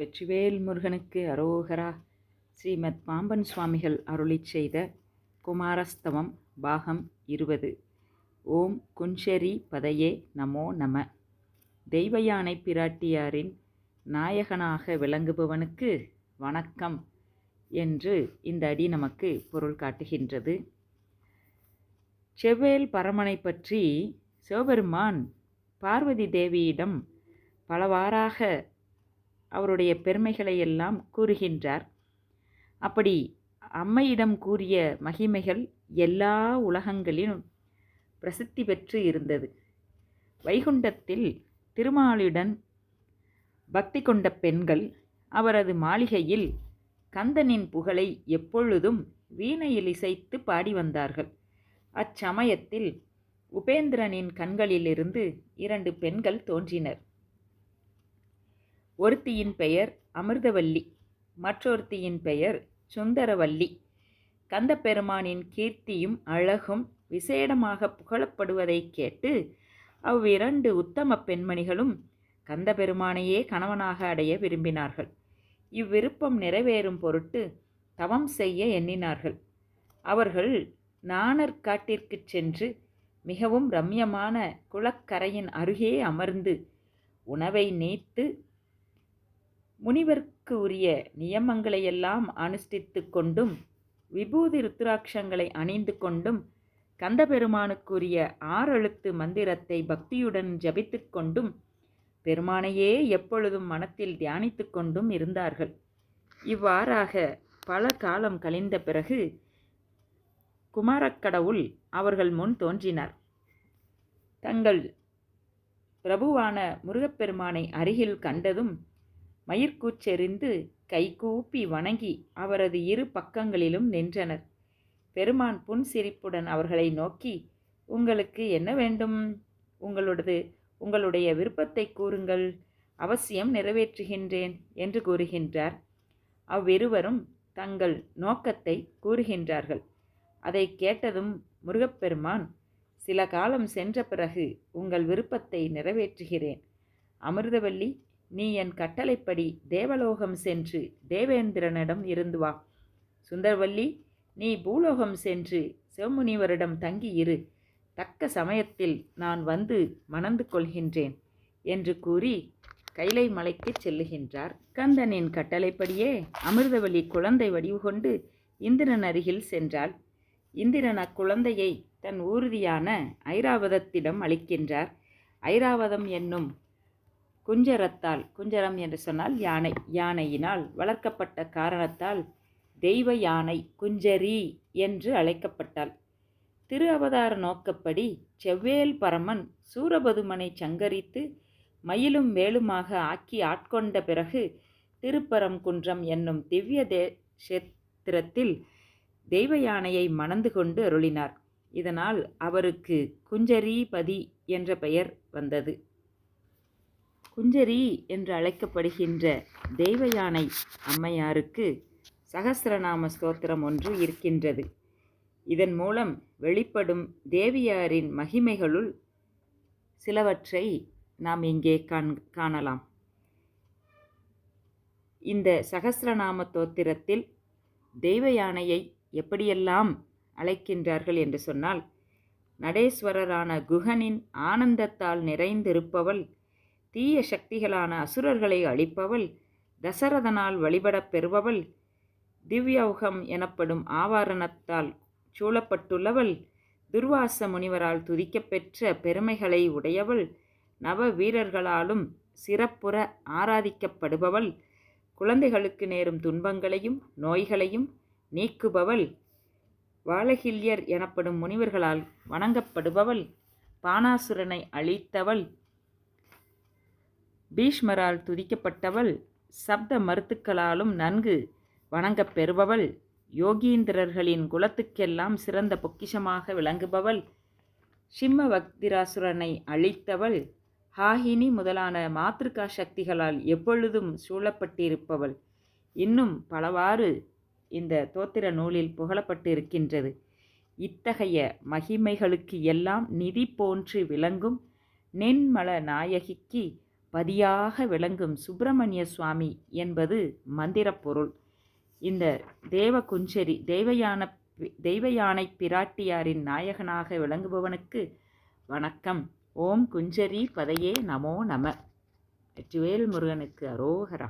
வெற்றிவேல் முருகனுக்கு அரோகரா. ஸ்ரீமத் பாம்பன் சுவாமிகள் அருளிச் செய்த குமாரஸ்தவம் பாகம் இருபது. ஓம் குஞ்சரி பதையே நமோ நம. தெய்வயானை பிராட்டியாரின் நாயகனாக விளங்குபவனுக்கு வணக்கம் என்று இந்த அடி நமக்கு பொருள் காட்டுகின்றது. செவ்வேல் பரமனை பற்றி சிவபெருமான் பார்வதி தேவியிடம் பலவாறாக அவருடைய பெருமைகளை எல்லாம் கூறுகின்றார். அப்படி அம்மையிடம் கூறிய மகிமைகள் எல்லா உலகங்களிலும் பிரசித்தி பெற்று இருந்தது. வைகுண்டத்தில் திருமாலுடன் பக்தி கொண்ட பெண்கள் அவரது மாளிகையில் கந்தனின் புகழை எப்பொழுதும் வீணையில் இசைத்து பாடி வந்தார்கள். அச்சமயத்தில் உபேந்திரனின் கண்களிலிருந்து இரண்டு பெண்கள் தோன்றினர். ஒருத்தியின் பெயர் அமிர்தவல்லி மற்றொருத்தியின் பெயர் சுந்தரவல்லி. கந்தப்பெருமானின் கீர்த்தியும் அழகும் விசேடமாக புகழப்படுவதைக் கேட்டு அவ்விரண்டு உத்தம பெண்மணிகளும் கந்தபெருமானையே கணவனாக அடைய விரும்பினார்கள். இவ்விருப்பம் நிறைவேறும் பொருட்டு தவம் செய்ய எண்ணினார்கள். அவர்கள் நாணற்காட்டிற்குச் சென்று மிகவும் ரம்யமான குளக்கரையின் அருகே அமர்ந்து உணவை நீத்து முனிவர்க்கு உரிய நியமங்களையெல்லாம் அனுஷ்டித்து கொண்டும் விபூதி ருத்ராட்சங்களை அணிந்து கொண்டும் கந்தபெருமானுக்குரிய ஆறெழுத்து மந்திரத்தை பக்தியுடன் ஜபித்து கொண்டும் பெருமானையே எப்பொழுதும் மனத்தில் தியானித்து கொண்டும் இருந்தார்கள். இவ்வாறாக பல காலம் கழிந்த பிறகு குமாரக்கடவுள் அவர்கள் முன் தோன்றினார். தங்கள் பிரபுவான முருகப்பெருமானை அருகில் கண்டதும் மயிர்கூச்செறிந்து கைகூப்பி வணங்கி அவரது இரு பக்கங்களிலும் நின்றனர். பெருமான் புன்சிரிப்புடன் அவர்களை நோக்கி உங்களுக்கு என்ன வேண்டும்? உங்களோடது உங்களுடைய விருப்பத்தை கூறுங்கள். அவசியம் நிறைவேற்றுகின்றேன் என்று கூறுகின்றார். அவ்விருவரும் தங்கள் நோக்கத்தை கூறுகின்றார்கள். அதை கேட்டதும் முருகப்பெருமான் சில காலம் சென்ற பிறகு உங்கள் விருப்பத்தை நிறைவேற்றுகிறேன். அமிர்தவல்லி நீ என் கட்டளைப்படி தேவலோகம் சென்று தேவேந்திரனிடம் இருந்து வா. சுந்தரவல்லி நீ பூலோகம் சென்று சிவமுனிவரிடம் தங்கி இரு தக்க சமயத்தில் நான் வந்து மணந்து கொள்கின்றேன் என்று கூறி கைலை மலைக்கு செல்லுகின்றார். கந்தனின் கட்டளைப்படியே அமிர்தவல்லி குழந்தை வடிவு கொண்டு இந்திரன் அருகில் சென்றாள். இந்திரன் அக்குழந்தையை தன் ஊர்தியான ஐராவதத்திடம் அளிக்கின்றார். ஐராவதம் என்னும் குஞ்சரத்தால் குஞ்சரம் என்று சொன்னால் யானை யானையினால் வளர்க்கப்பட்ட காரணத்தால் தெய்வ யானை குஞ்சரி என்று அழைக்கப்பட்டாள். திரு அவதார நோக்கப்படி செவ்வேல் பரமன் சூரபதுமனை சங்கரித்து மயிலும் வேலுமாக ஆக்கி ஆட்கொண்ட பிறகு திருப்பரங்குன்றம் என்னும் திவ்ய தேசத்திரத்தில் தெய்வ யானையை மணந்து கொண்டு அருளினார். இதனால் அவருக்கு குஞ்சரீபதி என்ற பெயர் வந்தது. குஞ்சரி என்று அழைக்கப்படுகின்ற தெய்வ யானை அம்மையாருக்கு சகசிரநாம ஸ்தோத்திரம் ஒன்று இருக்கின்றது. இதன் மூலம் வெளிப்படும் தேவியாரின் மகிமைகளுள் சிலவற்றை நாம் இங்கே காண் காணலாம். இந்த சகசிரநாம தோத்திரத்தில் தெய்வ யானையை எப்படியெல்லாம் அழைக்கின்றார்கள் என்று சொன்னால் நடேஸ்வரரான குகனின் ஆனந்தத்தால் நிறைந்திருப்பவள் தீய சக்திகளான அசுரர்களை அழிப்பவள் தசரதனால் வழிபடப் பெறுபவள் திவ்யௌகம் எனப்படும் ஆவாரணத்தால் சூழப்பட்டுள்ளவள் துர்வாச முனிவரால் துதிக்கப்பெற்ற பெருமைகளை உடையவள் நவ வீரர்களாலும் சிறப்புற ஆராதிக்கப்படுபவள் குழந்தைகளுக்கு நேரும் துன்பங்களையும் நோய்களையும் நீக்குபவள் வாழகில்யர் எனப்படும் முனிவர்களால் வணங்கப்படுபவள் பானாசுரனை அழித்தவள் பீஷ்மரால் துதிக்கப்பட்டவள் சப்த மருத்துக்களாலும் நன்கு வணங்கப் பெறுபவள் யோகீந்திரர்களின் குலத்துக்கெல்லாம் சிறந்த பொக்கிஷமாக விளங்குபவள் சிம்ம பக்திராசுரனை அழித்தவள் ஹாகினி முதலான மாத்திருக்கா சக்திகளால் எப்பொழுதும் சூழப்பட்டிருப்பவள். இன்னும் பலவாறு இந்த தோத்திர நூலில் புகழப்பட்டு இருக்கின்றது இத்தகைய மகிமைகளுக்கு எல்லாம் நிதி போன்று விளங்கும் நென்மல நாயகிக்கு பதியாக விளங்கும் சுப்பிரமணிய சுவாமி என்பது மந்திரப்பொருள் இந்த தேவகுஞ்சரி தெய்வயான தெய்வயானை பிராட்டியாரின் நாயகனாக விளங்குபவனுக்கு வணக்கம். ஓம் குஞ்சரி பதையே நமோ நம. வெற்றிவேல் முருகனுக்கு அரோகரா.